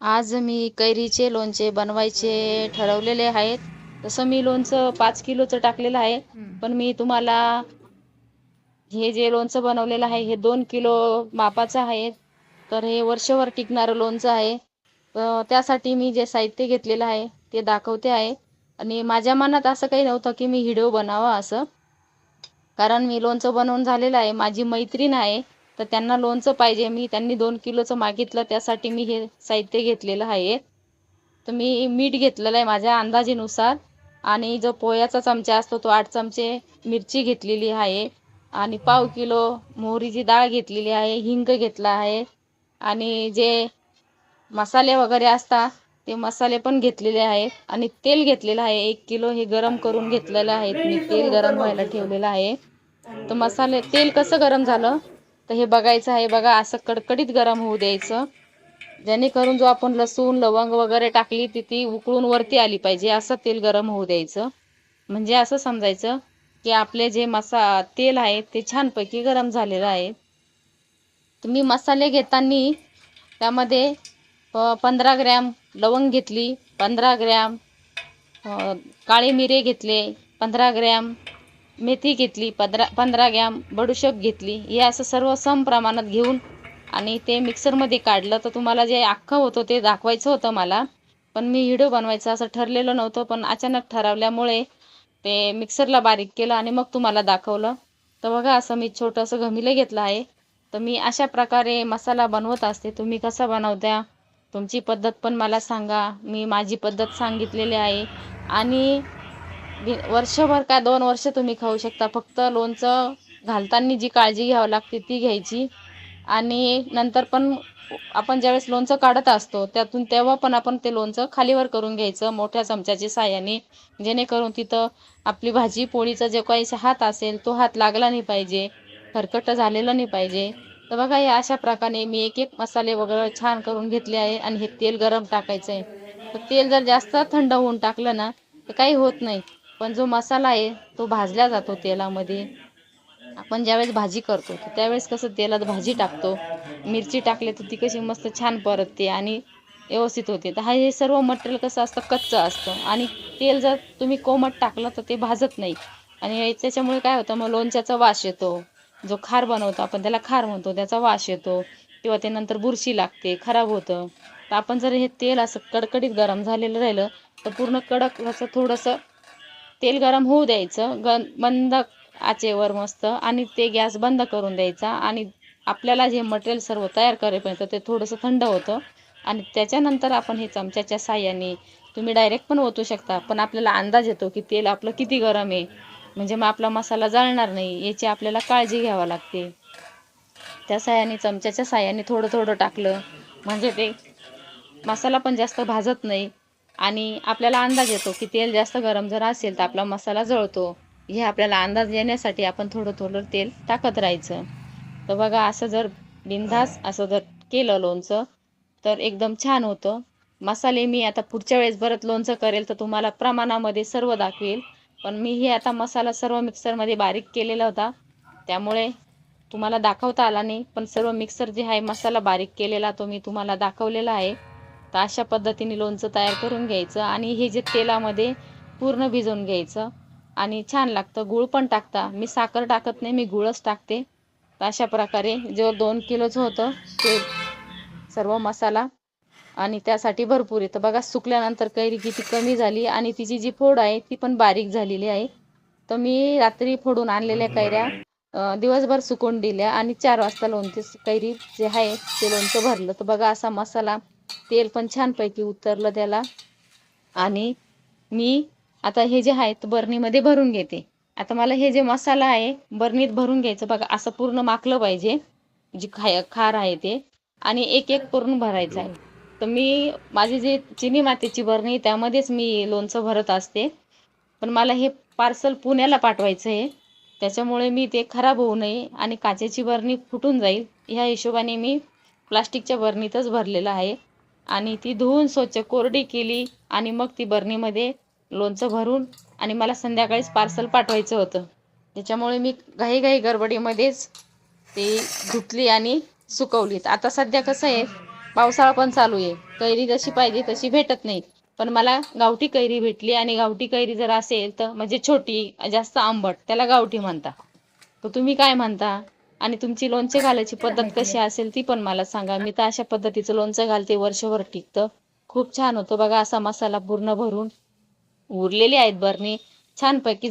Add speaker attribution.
Speaker 1: आज मी कैरीचे लोणचे बनवायचे ठरवलेले आहेत. तसं मी लोणचं पाच किलोचं टाकलेलं आहे. पण मी तुम्हाला हे जे लोणचं बनवलेलं आहे हे दोन किलो मापाचं आहे. तर हे वर्षभर टिकणारं लोणचं आहे. तर त्यासाठी मी जे साहित्य घेतलेलं आहे ते दाखवते आहे. आणि माझ्या मनात असं काही नव्हतं की मी व्हिडिओ बनावा असं. कारण मी लोणचं बनवून झालेलं आहे. माझी मैत्रीण आहे. तर त्यांना लोणचं पाहिजे. मी त्यांनी दोन किलोचं मागितलं त्यासाठी मी हे साहित्य घेतलेलं आहे. तर मी मीठ घेतलेलं आहे माझ्या अंदाजेनुसार. आणि जो पोह्याचा चमचा असतो तो आठ चमचे मिरची घेतलेली आहे. आणि पाव किलो मोहरीची डाळ घेतलेली आहे हिंग घेतला आहे. आणि जे मसाले वगैरे असतात ते मसाले पण घेतलेले आहेत. आणि तेल घेतलेलं आहे एक किलो हे गरम करून घेतलेलं आहे. मी तेल गरम व्हायला ठेवलेलं आहे. तर मसाले तेल कसं गरम झालं? तर हे बघायचं आहे बघा असं कडकडीत गरम होऊ द्यायचं. जेणेकरून जो आपण लसूण लवंग वगैरे टाकली ती ती उकळून वरती आली पाहिजे. असं तेल गरम होऊ द्यायचं. म्हणजे असं समजायचं की आपले जे मसा तेल आहे ते छानपैकी गरम झालेलं आहे. तुम्ही मसाले घेताना त्यामध्ये पंधरा ग्रॅम लवंग घेतली पंधरा ग्रॅम काळे मिरे घेतले पंधरा ग्रॅम मेथी घेतली पंधरा पंधरा ग्रॅम बडूशेप घेतली हे असं सर्व सम प्रमाणात घेऊन आणि ते मिक्सरमध्ये काढलं तर तुम्हाला जे अख्खं होतं ते दाखवायचं होतं मला. पण मी व्हिडिओ बनवायचं असं ठरलेलं नव्हतं पण अचानक ठरवल्यामुळे ते मिक्सरला बारीक केलं आणि मग तुम्हाला दाखवलं. तर बघा असं मी छोटंसं घमिलं घेतलं आहे. तर मी अशा प्रकारे मसाला बनवत असते. तुम्ही कसा बनवत्या तुमची पद्धत पण मला सांगा. मी माझी पद्धत सांगितलेली आहे. आणि वर्षभर का दोन वर्ष तुम्ही खाऊ शकता. फक्त लोणचं घालताना जी काळजी घ्यावी लागते ती घ्यायची. आणि नंतर पण आपण ज्यावेळेस लोणचं काढत असतो त्यातून तेव्हा पण आपण ते लोणचं खालीवर करून घ्यायचं मोठ्या चमच्याच्या साह्याने. जेणेकरून तिथं आपली भाजी पोळीचा जो काही हात असेल तो हात लागला नाही पाहिजे खरकट झालेलं नाही पाहिजे. तर बघा या अशा प्रकारे मी एक एक मसाले वगैरे छान करून घेतले आहे आणि हे तेल गरम टाकायचं आहे तर तेल जर जास्त थंड होऊन टाकलं ना तर काही होत नाही. पण जो मसाला आहे तो भाजला जातो तेलामध्ये. आपण ज्यावेळेस भाजी करतो तर त्यावेळेस कसं तेलात भाजी टाकतो. मिरची टाकली तर ती कशी मस्त छान परतते आणि व्यवस्थित होते. तर हा हे सर्व मटेरियल कसं असतं कच्चं असतं. आणि तेल जर तुम्ही कोमट टाकलं तर ते भाजत नाही. आणि त्याच्यामुळे काय होतं मग लोणच्याचा वास येतो. जो खार बनवतो आपण त्याला खार म्हणतो त्याचा वास येतो. किंवा ते नंतर बुरशी लागते खराब होतं. तर आपण जर हे तेल असं कडकडीत गरम झालेलं राहिलं तर पूर्ण कडक असं थोडंसं तेल गरम होऊ द्यायचं ग मंद आचेवर मस्त आणि ते गॅस बंद करून द्यायचा आणि आपल्याला जे मटेरियल सर्व तयार करेपर्यंत ते थोडंसं थंड होतं आणि त्याच्यानंतर आपण हे चमच्याच्या साह्याने तुम्ही डायरेक्ट पण ओतू शकता पण आपल्याला अंदाज येतो की तेल आपलं किती गरम आहे म्हणजे मग आपला मसाला जळणार नाही याची आपल्याला काळजी घ्यावी लागते. त्या साह्याने चमच्याच्या साह्याने थोडं थोडं टाकलं म्हणजे ते मसाला पण जास्त भाजत नाही आणि आपल्याला अंदाज येतो की तेल जास्त गरम जर असेल तर आपला मसाला जळतो. हे आपल्याला अंदाज येण्यासाठी आपण थोडं थोडं तेल टाकत राहायचं. तर बघा असं जर बिनधास असं जर केलं लोणचं तर एकदम छान होतं. मसाले मी आता पुढच्या वेळेस परत लोणचं करेल तर तुम्हाला प्रमाणामध्ये सर्व दाखवेल. पण मी हे आता मसाला सर्व मिक्सरमध्ये बारीक केलेला होता. त्यामुळे तुम्हाला दाखवता आला नाही पण सर्व मिक्सर जे आहे मसाला बारीक केलेला तो मी तुम्हाला दाखवलेला आहे. तर अशा पद्धतीने लोणचं तयार करून घ्यायचं आणि हे जे तेलामध्ये पूर्ण भिजवून घ्यायचं. आणि छान लागतं गूळ पण टाकता. मी साखर टाकत नाही मी गुळच टाकते. तर अशा प्रकारे जो दोन किलोचं होतं ते सर्व मसाला आणि त्यासाठी भरपूर येतं. बघा सुकल्यानंतर कैरी किती कमी झाली आणि तिची जी फोड आहे ती पण बारीक झालेली आहे. तर मी रात्री फोडून आणलेल्या कैऱ्या दिवसभर सुकून दिल्या आणि चार वाजता लोणचे कैरी जे आहे ते लोणचं भरलं. तर बघा असा मसाला तेल पण छानपैकी उतरलं त्याला. आणि मी आता हे जे आहे बरणीमध्ये भरून घेते. आता मला हे जे मसाला आहे बरणीत भरून घ्यायचं. बघा असं पूर्ण माखलं पाहिजे. जी खाय खार आहे ते. आणि एक एक करून भरायचं आहे. तर मी माझी जी चिनी मातीची बरणी त्यामध्येच मी लोणचं भरत असते. पण मला हे पार्सल पुण्याला पाठवायचं आहे. त्याच्यामुळे मी ते खराब होऊ नये आणि काचेची बरणी फुटून जाईल. ह्या हिशोबाने मी प्लास्टिकच्या बरणीतच भरलेलं आहे. आणि ती धुवून स्वच्छ कोरडी केली आणि मग ती बरणीमध्ये लोणचं भरून आणि मला संध्याकाळीच पार्सल पाठवायचं होतं. त्याच्यामुळे मी घाईघाई गडबडीमध्येच ती धुतली आणि सुकवलीत. आता सध्या कसं आहे पावसाळा पण चालू आहे. कैरी जशी पाहिजे तशी भेटत नाही पण मला गावठी कैरी भेटली आणि गावठी कैरी जर असेल तर म्हणजे छोटी जास्त आंबट त्याला गावठी म्हणता. तर तुम्ही काय म्हणता? आणि तुमची लोणचे घालायची पद्धत कशी असेल ती पण मला सांगा. मी तर अशा पद्धतीचं लोणचं घालते. वर्षभर टिकतं. खूप छान होतं बघा असा मसाला पूर्ण भरून. उरलेली आहेत बरणी. छानपैकी